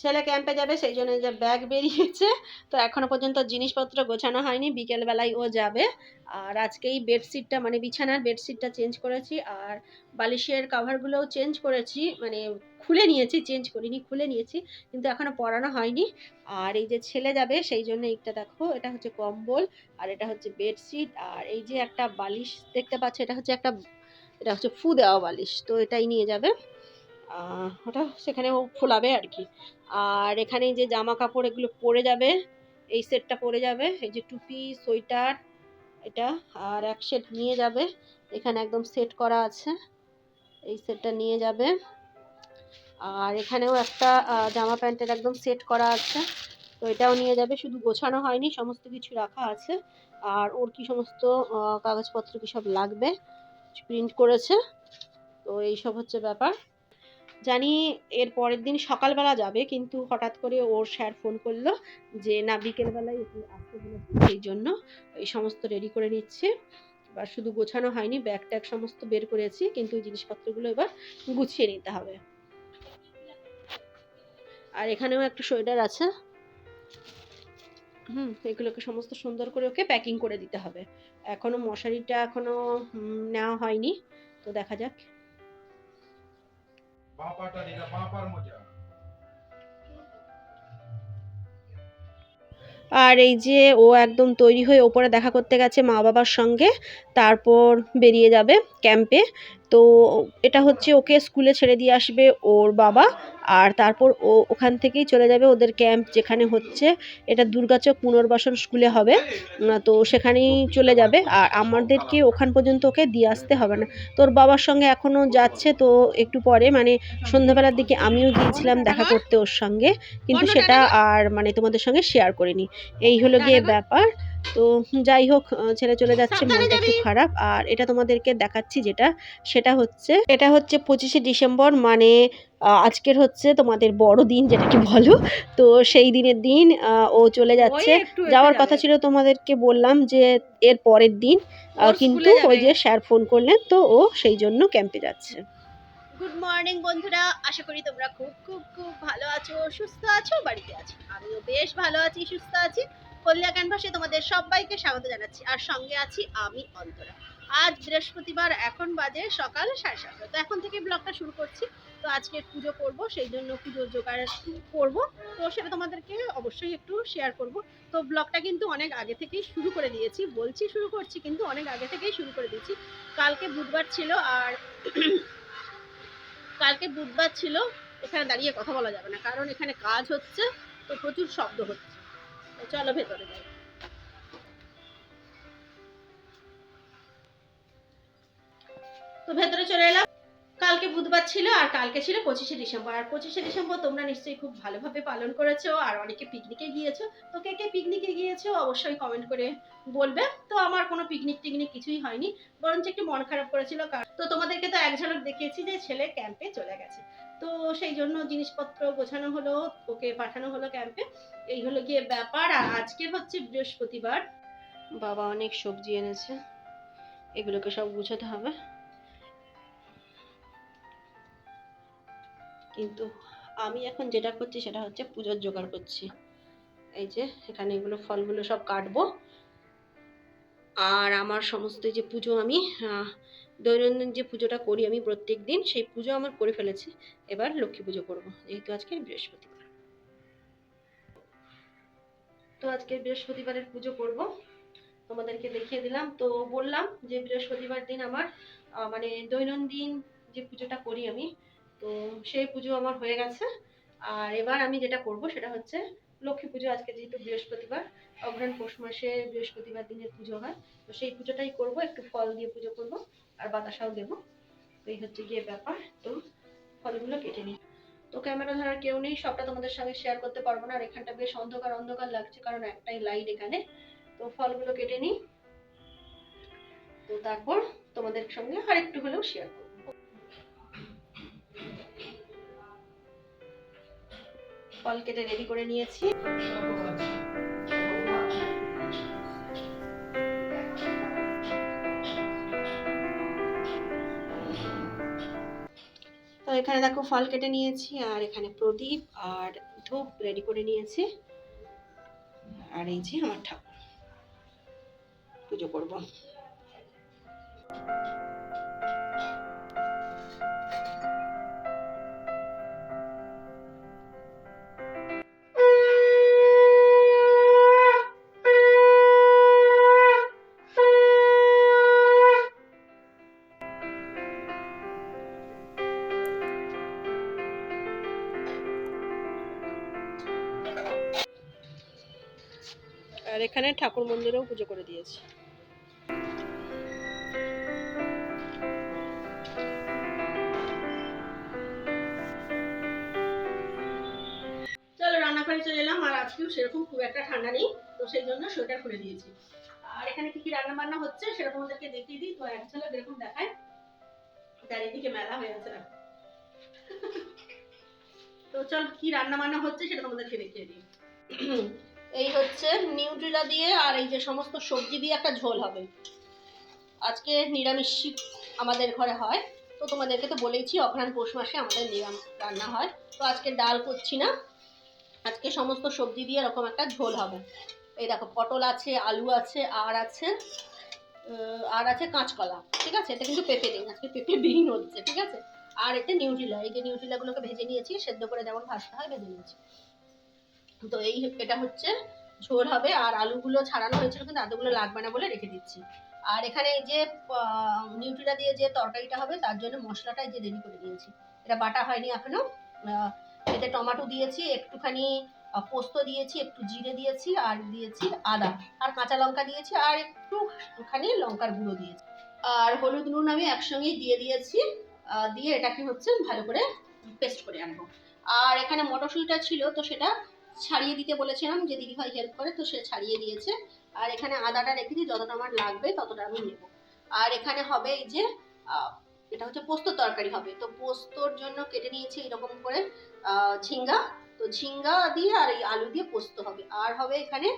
ছেলে ক্যাম্পে যাবে, সেই জন্য যে ব্যাগ বেরিয়েছে। তো এখনও পর্যন্ত জিনিসপত্র গোছানো হয়নি, বিকেলবেলায় ও যাবে। আর আজকেই বেডশিটটা মানে বিছানার বেডশিটটা চেঞ্জ করেছি, আর বালিশের কাভারগুলোও চেঞ্জ করেছি মানে খুলে নিয়েছি চেঞ্জ করিনি, খুলে নিয়েছি, কিন্তু এখনও পরানো হয়নি। আর এই যে ছেলে যাবে, সেই জন্য এইটা দেখো, এটা হচ্ছে কম্বল, আর এটা হচ্ছে বেডশিট আর এই যে একটা বালিশ দেখতে পাচ্ছ, এটা হচ্ছে একটা এটা হচ্ছে ফু দেওয়া বালিশ, তো এটাই নিয়ে যাবে। ওটা সেখানে ও ফোলাবে আর কি। আর এখানে যে জামা কাপড় এগুলো পরে যাবে, এই সেটটা পরে যাবে, এই যে টুপি, সোয়েটার, এটা, আর এক সেট নিয়ে যাবে। এখানে একদম সেট করা আছে, এই সেটটা নিয়ে যাবে। আর এখানেও একটা জামা প্যান্টের একদম সেট করা আছে, তো এটাও নিয়ে যাবে। শুধু গোছানো হয়নি, সমস্ত কিছু রাখা আছে। আর ওর কি সমস্ত কাগজপত্র কি সব লাগবে? প্রিন্ট করেছে। তো এইসব হচ্ছে ব্যাপার। জানি এর পরের দিন সকালবেলা যাবে, কিন্তু হঠাৎ করে ওর স্যার ফোন করল যে, না, বিকেলবেলায় আসতে বলেছে সেই জন্য এই সমস্ত রেডি করে নিচ্ছে। এবার শুধু গোছানো হয়নি ব্যাগ ট্যাগ সমস্ত বের করেছি, কিন্তু জিনিসপত্রগুলো এবার গুছিয়ে নিতে হবে। আর এখানেও একটা সোয়েটার আছে। হুম এগুলোকে সমস্ত সুন্দর করে ওকে প্যাকিং করে দিতে হবে। এখনও মশারিটা এখনও নেওয়া হয়নি তো দেখা যাক। আর এই যে ও একদম তৈরি হয়ে ওপরে দেখা করতে গেছে মা বাবার সঙ্গে তারপর বেরিয়ে যাবে ক্যাম্পে তো এটা হচ্ছে ওকে স্কুলে ছেড়ে দিয়ে আসবে ওর বাবা আর তারপর ও ওখান থেকেই চলে যাবে ওদের ক্যাম্প যেখানে হচ্ছে এটা দুর্গাচক পুনর্বাসন স্কুলে হবে। তো সেখানেই চলে যাবে আর আমাদেরকে ওখান পর্যন্ত ওকে দিয়ে আসতে হবে না। তোর বাবার সঙ্গে এখনও যাচ্ছে তো একটু পরে মানে সন্ধ্যাবেলার দিকে আমিও গিয়েছিলাম দেখা করতে ওর সঙ্গে কিন্তু সেটা আর মানে তোমাদের সঙ্গে শেয়ার করিনি। এই হলো গিয়ে ব্যাপার। তো যাই হোক ছেড়ে চলে যাচ্ছে মনটা একটু খারাপ। আর এটা তোমাদেরকে দেখাচ্ছি যেটা সেটা হচ্ছে এটা হচ্ছে পঁচিশে ডিসেম্বর মানে আজকের হচ্ছে তোমাদের বড় দিন যেটাকে বলো। তো সেই দিনের দিন ও চলে যাচ্ছে। যাওয়ার কথা ছিল তোমাদেরকে বললাম যে এর পরের দিন কিন্তু ওই যে স্যার ফোন করলেন তো ও সেই জন্য ক্যাম্পে যাচ্ছে। গুড মর্নিং বন্ধুরা। আশা করি তোমরা খুব খুব খুব ভালো আছো সুস্থ আছো বাড়িতে আছো। আমিও বেশ ভালো আছি সুস্থ আছি। হলদিয়া ক্যানভাসে তোমাদের সবাইকে স্বাগত জানাচ্ছি। আর সঙ্গে আছি আমি অন্তরা। আজ বৃহস্পতিবার, এখন বাজে সকাল সাড়ে সাতটা। তো এখন থেকে ব্লগটা শুরু করছি। তো আজকে পুজো করব, সেই জন্য জোগাড় করব। তো সেটা তোমাদেরকে অবশ্যই একটু শেয়ার করব। তো ব্লগটা কিন্তু অনেক আগে থেকেই শুরু করে দিয়েছি। বলছি শুরু করছি, কিন্তু অনেক আগে থেকেই শুরু করে দিয়েছি। কালকে বুধবার ছিল আর কালকে বুধবার ছিল, এখানে দাঁড়িয়ে কথা বলা যাবে না। কারণ এখানে কাজ হচ্ছে, তো প্রচুর শব্দ হচ্ছে। চলো ভেতরে তো ভেতরে চলে এলাম। কালকে বুধবার ছিল আর কালকে ছিল পঁচিশে ডিসেম্বর। আর পঁচিশে ডিসেম্বর তোমরা নিশ্চয়ই খুব ভালোভাবে পালন করেছ আর অনেকে পিকনিকে গিয়েছো। তো কে কে পিকনিকে গিয়েছো অবশ্যই কমেন্ট করে বলবে। তো আমার কোনো পিকনিক টিকনিক কিছুই হয়নি। বরঞ্চ একটু মন খারাপ করেছিল কারণ তো তোমাদেরকে তো এক ঝলক দেখিয়েছি যে ছেলে ক্যাম্পে চলে গেছে। তো সেই জন্য জিনিসপত্র গোছানো হলো, ওকে পাঠানো হলো ক্যাম্পে এই হলো গিয়ে ব্যাপার, আর আজকে হচ্ছে বৃহস্পতিবার। বাবা অনেক সবজি এনেছে, এগুলোকে সব গুছাতে হবে। কিন্তু আমি এখন যেটা করছি সেটা হচ্ছে পুজোর জোগাড় করছি। এই যে, এখানে এগুলো ফলগুলো সব কাটবো। আর আমার সমস্ত যে পুজো আমি দৈনন্দিন যে পুজোটা করি আমি প্রত্যেক দিন, সেই পুজো আমার করে ফেলেছি। এবার লক্ষ্মী পুজো করব, যেহেতু আজকে বৃহস্পতিবার। তো আজকে বৃহস্পতিবারের পুজো করব। তোমাদেরকে দেখিয়ে দিলাম। তো বললাম যে বৃহস্পতিবার দিন আমার মানে দৈনন্দিন যে পুজোটা করি আমি, তো সেই পুজো আমার হয়ে গেছে। আর এবার আমি যেটা করব সেটা হচ্ছে লক্ষ্মী পুজো আজকে যেহেতু বৃহস্পতিবার অগ্রহণ পৌষ মাসে বৃহস্পতিবার দিনের পুজো হয়, তো সেই পুজোটাই করব, একটু ফল দিয়ে পুজো করব আর বাতাসাও দেবো। তো এই হচ্ছে গিয়ে ব্যাপার, তো ফলগুলো কেটে নিই। তো ক্যামেরা ধরার কেউ নেই, সবটা তোমাদের সঙ্গে শেয়ার করতে পারব না, আর এখানটা বেশ অন্ধকার অন্ধকার লাগছে, কারণ একটাই লাইট এখানে। তো ফলগুলো কেটে নিই। তো তারপর তোমাদের সঙ্গে আর একটু হলেও শেয়ার করব। ফল কেটে রেডি করে নিয়েছি। তো এখানে দেখো ফল কেটে নিয়েছি, আর এখানে প্রদীপ আর ধূপ রেডি করে নিয়েছি। আর এই যে আমার ঠাকুর। পুজো করব। আর এখানে ঠাকুর মন্দিরেও পুজো করে দিয়েছি। চলো, রান্নাঘরে চলে এলাম, আর আজকেও সেরকম খুব একটা ঠান্ডা নেই, তো সেই জন্য সোয়েটার খুলে দিয়েছি। আর এখানে কি কি রান্না বান্না হচ্ছে সেটা তোমাদেরকে দেখিয়ে দিই, তো এক ঝলক এরকম দেখায়। চারিদিকে মেলা হয়ে আছে। তো চল, কি রান্না বান্না হচ্ছে সেটা তোমাদেরকে দেখিয়ে দিই। এই হচ্ছে নিউট্রিলা দিয়ে আর এই যে সমস্ত সবজি দিয়ে একটা ঝোল হবে। আজকে নিরামিষ আমাদের ঘরে হয়। তো তোমাদেরকে তো বলেইছি, অঘ্রাণ পৌষ মাসে আমাদের নিরাম রান্না হয়। তো আজকে ডাল করছি না। আজকে সমস্ত সবজি দিয়ে এরকম একটা ঝোল হবে। এই দেখো, পটল আছে, আলু আছে, আর আছে আর আছে কাঁচকলা, ঠিক আছে? এটা কিন্তু পেঁপে নেই আজকে পেঁপে বিহীন হচ্ছে, ঠিক আছে? আর এতে নিউট্রিলা, এই যে নিউট্রিলাগুলোকে ভেজে নিয়েছি, সেদ্ধ করে যেমন ভাজতে হয় ভেজে নিয়েছি। তো এই এটা হচ্ছে ঝোল হবে আর আলুগুলো ছাড়ানো হয়েছিল কিন্তু আলুগুলো লাগবে না বলে রেখে দিচ্ছি। আর এখানে এই যে নিউট্রিলা দিয়ে যে তরকারিটা হবে তার জন্য মশলাটা যে রেডি করে দিয়েছি। এটা বাটা হয়নি এখনও। এতে টমেটো দিয়েছি, একটুখানি পোস্ত দিয়েছি, একটু জিরে দিয়েছি আর দিয়েছি আদা। আর কাঁচা লঙ্কা দিয়েছি আর একটুখানি লঙ্কার গুঁড়ো দিয়েছি। আর হলুদ নুন আমি একসঙ্গেই দিয়ে দিয়েছি। দিয়ে এটা কি হচ্ছে ভালো করে পেস্ট করে আনব। আর এখানে মটরশুঁটিটা ছিল তো সেটা ছাড়িয়ে দিতে বলেছিলাম, যে দিদিভাই হেল্প করে, তো সে ছাড়িয়ে দিয়েছে। আর এখানে আদাটা রেখেছি যতটা আমার লাগবে ততটা আমি নেব। আর এখানে হবে এই যে এটা হচ্ছে পোস্ত তরকারি হবে। তো পোস্তর জন্য কেটে নিয়েছি এরকম করে ঝিঙ্গা। তো ঝিঙ্গা দিয়ে আর এই আলু দিয়ে পোস্ত হবে। আর হবে এখানে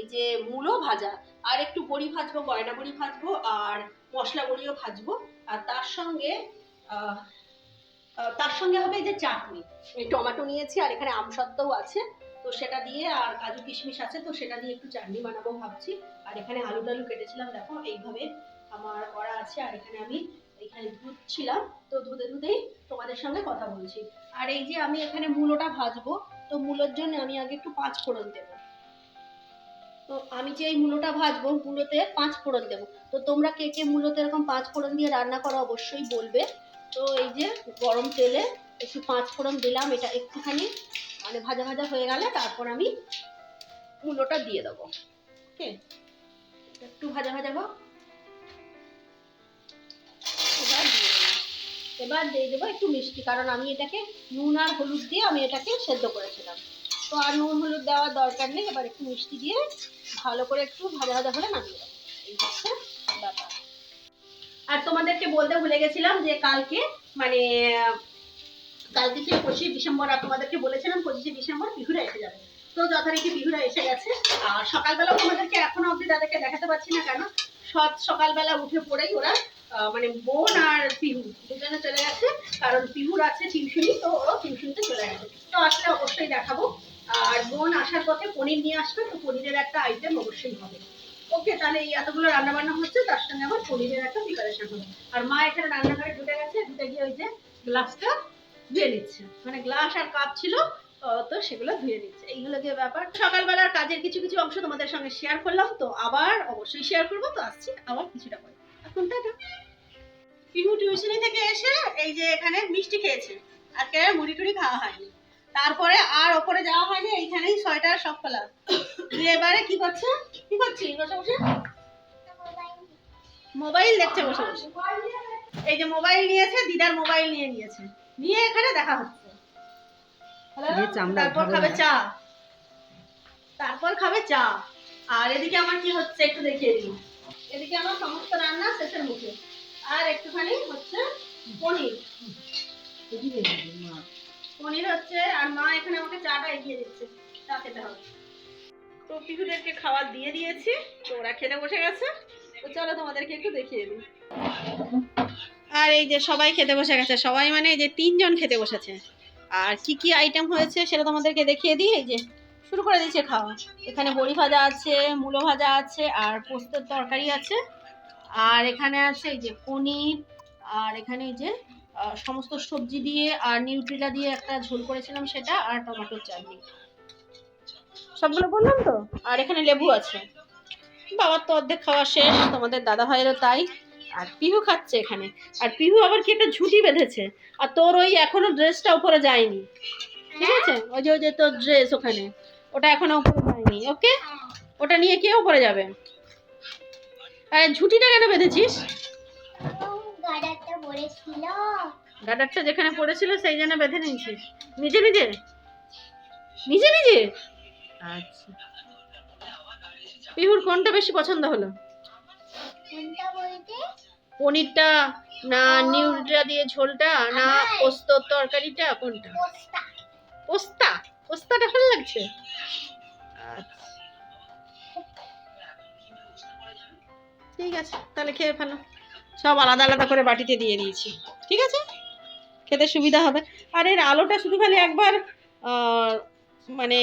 এই যে মূলো ভাজা। আর একটু বড়ি ভাজবো গয়না বড়ি ভাজবো, আর মশলা বড়িও ভাজবো। আর তার সঙ্গে তার সঙ্গে হবে এই যে চাটনি। টমেটো নিয়েছি, আর এখানে আমসত্ত্বও আছে। তো সেটা দিয়ে আর কাজু কিশমিশ আছে, তো সেটা দিয়ে একটু চাটনি বানাবো ভাবছি। আর এখানে আলু টালু কেটেছিলাম, দেখো, এইভাবে আমার করা আছে। আর এখানে আমি এখানে দুধ ছিলাম, তো দুধে দুধেই তোমাদের সঙ্গে কথা বলছি। আর এই যে আমি এখানে মূলোটা ভাজবো, তো মূলোর জন্য আমি আগে একটু পাঁচ ফোড়ন দেবো। তো আমি যে এই মূলোটা ভাজবো, মূলোতে পাঁচ ফোড়ন দেবো। তো তোমরা কে কে মূলোতে এরকম পাঁচ ফোড়ন দিয়ে রান্না করো অবশ্যই বলবে। তো এই যে গরম তেলে একটু পাঁচ ফোড়ন দিলাম, এটা একটুখানি মানে ভাজা ভাজা হয়ে গেলে তারপর আমি মূলোটা দিয়ে দেবো। ওকে? একটু ভাজা ভাজা হোক। এবার দিয়ে এবার দিয়ে দেবো একটু মিষ্টি, কারণ আমি এটাকে নুন আর হলুদ দিয়ে আমি এটাকে সেদ্ধ করেছিলাম। তো আর নুন হলুদ দেওয়ার দরকার নেই, এবার একটু মিষ্টি দিয়ে ভালো করে একটু ভাজা ভাজা হলে নামিয়ে দেবো। এই হচ্ছে ব্যাপার। আর তোমাদেরকে বলতে ভুলে গেছিলাম যে কালকে মানে কালকে ছিল পঁচিশে ডিসেম্বর তোমাদেরকে বলেছিলাম পঁচিশে ডিসেম্বর বিহুরা এসে যাবে। তো যথারীতি বিহুরা এসে গেছে। আর সকালবেলা তোমাদেরকে এখনও অবধি তাদেরকে দেখাতে পারছি না কেন? সৎ সকালবেলা উঠে পড়েই ওরা মানে বোন আর পিহু দুজনে চলে গেছে। কারণ পিহুর আছে টিউশনি, তো ও টিউশনিতে চলে গেছে। তো আসলে অবশ্যই দেখাবো। আর বোন আসার পথে পনির নিয়ে আসবে, তো পনিরের একটা আইটেম অবশ্যই হবে। ওকে, তাহলে এই এতগুলো রান্না বান্না হচ্ছে, তার সঙ্গে আবার পনিরের একটা প্রিপারেশন হবে। আর মা এখানে রান্নাঘরে ঢুকে গেছে, ঢুকে গিয়ে ওই যে গ্লাসটা ধুয়ে নিচ্ছে। মানে গ্লাস আর কাপ ছিল তো সেগুলো ধুয়ে নিচ্ছে। এইগুলো যে ব্যাপার। সকালবেলার কাজের কিছু কিছু অংশ তোমাদের সঙ্গে শেয়ার করলাম, তো আবার অবশ্যই শেয়ার করব। তো আসছি আবার কিছুটা পরে। এখন টাটা। পিহু টিউশনি থেকে এসে এই যে এখানে মিষ্টি খেয়েছে। আজকে মুড়ি টুড়ি খাওয়া হয়নি। তারপরে আর ওপরে যাওয়া হয়নি, এইখানেই সোয়েটার সব খোলা। দিয়ে এবারে কি করছে? কি করছিস বসে বসে? মোবাইল দেখছে, বসে বসে। এই যে মোবাইল নিয়েছে, দিদার মোবাইল নিয়ে নিয়েছে। নিয়ে এখানে দেখা হচ্ছে। তারপর খাবে চা। তারপর খাবে চা। আর এদিকে আমার কি হচ্ছে একটু দেখিয়ে দিই। এদিকে আমার সমস্ত রান্না শেষের মুখে। আর একটুখানি হচ্ছে পনির। পনির হচ্ছে আর মা এখানে আমাকে চাটা এগিয়ে দিচ্ছে। চা খেতে হবে। তো পিকুদেরকে খাবার দিয়ে দিয়েছি তো ওরা খেতে বসে গেছে। তো চলো তোমাদেরকে একটু দেখিয়ে দিই। আর এই যে সবাই খেতে বসে গেছে, সবাই মানে এই যে তিনজন খেতে বসেছে। আর কি কি আইটেম হয়েছে সেটা তোমাদেরকে দেখিয়ে দিই, এই যে শুরু করে দিয়েছে খাওয়া। এখানে বড়ি ভাজা আছে, মূলো ভাজা আছে, আর পোস্তের তরকারি আছে। আর এখানে আছে এই যে পনির, আর এখানে এই যে সমস্ত সবজি দিয়ে আর নিউট্রিলা দিয়ে একটা ঝোল করেছিলাম সেটা, আর টমেটোর চাটনি। সবগুলো বললাম তো? আর এখানে লেবু আছে। বাবার তো অর্ধেক খাওয়া শেষ, তোমাদের দাদা ভাইয়েরও তাই। আর পিহু খাচ্ছে এখানে। আর পিহু আবার কি একটা ঝুঁটি বেঁধেছে। আর তোর ওই এখনও ড্রেসটা উপরে যায়নি। ঠিক আছে? ওই যে ওই যে তোর ড্রেস ওখানে। ওটা এখনও উপরে যায়নি ওকে? ওটা নিয়ে কে উপরে যাবে? আর ঝুঁটিটা কেন বেঁধেছিস? গাডারটা যেখানে পড়েছিল সেই জন্য বেঁধে নিয়েছিস। নিজে নিজে? নিজে নিজে? আচ্ছা। পিহুর কোনটা বেশি পছন্দ হলো? পনিরটা না নিউট্রিয়া দিয়ে ঝোলটা না পোস্তর তরকারিটা কোনটা? পোস্তা। পোস্তা? পোস্তাটা ভালো লাগছে? আচ্ছা। ঠিক আছে তাহলে খেয়ে ফেলো। সব আলাদা আলাদা করে বাটিতে দিয়ে দিয়েছি। ঠিক আছে? খেতে সুবিধা হবে। আর এর আলোটা শুধু খালি একবার মানে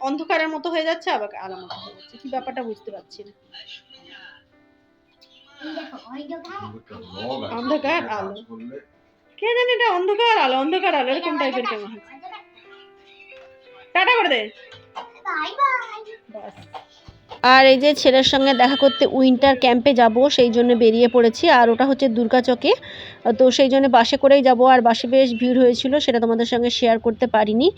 অন্ধকারের মতো হয়ে যাচ্ছে আবার আলো মতো হয়ে যাচ্ছে। কি ব্যাপারটা বুঝতে পারছি না। অন্ধকার আলো। কে জানি এটা অন্ধকার আলো? অন্ধকার আলো এরকম টাইপের কেমন? টাটা করে দে। আর এই যে ছেলের সঙ্গে দেখা করতে উইন্টার ক্যাম্পে যাব সেই জন্য বেরিয়ে পড়েছি। আর ওটা হচ্ছে দুর্গাচকে তো সেই জন্য বাসে করেই যাব। আর বাসে বেশ ভিড় হয়েছিল সেটা তোমাদের সঙ্গে শেয়ার করতে পারিনি।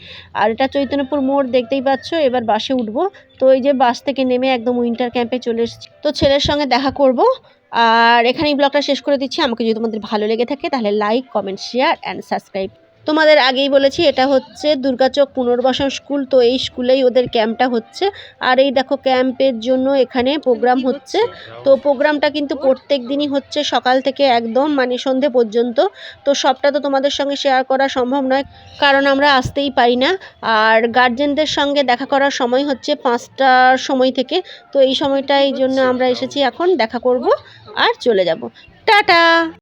আর এটা চৈতন্যপুর মোড় দেখতেই পাচ্ছ এবার বাসে উঠবো। তো এই যে বাস থেকে নেমে একদম উইন্টার ক্যাম্পে চলে এসেছি। তো ছেলের সঙ্গে দেখা করব। আর এখানেই ব্লগটা শেষ করে দিচ্ছি। আমাকে যদি তোমাদের ভালো লেগে থাকে, তাহলে like comment share and subscribe তোমাদের আগেই বলেছি, এটা হচ্ছে দুর্গাচক পুনর্বাসন স্কুল। তো এই স্কুলেই ওদের ক্যাম্পটা হচ্ছে। আর এই দেখো ক্যাম্পের জন্য এখানে প্রোগ্রাম হচ্ছে। তো প্রোগ্রামটা কিন্তু প্রত্যেক দিনই হচ্ছে সকাল থেকে একদম মানে সন্ধে পর্যন্ত। তো সবটা তো তোমাদের সঙ্গে শেয়ার করা সম্ভব নয়, কারণ আমরা আসতেই পারি না। আর গার্জেনদের সঙ্গে দেখা করার সময় হচ্ছে পাঁচটার সময় থেকে। তো এই সময়টা এই জন্য আমরা এসেছি এখন, দেখা করব। আর চলে যাব। টাটা!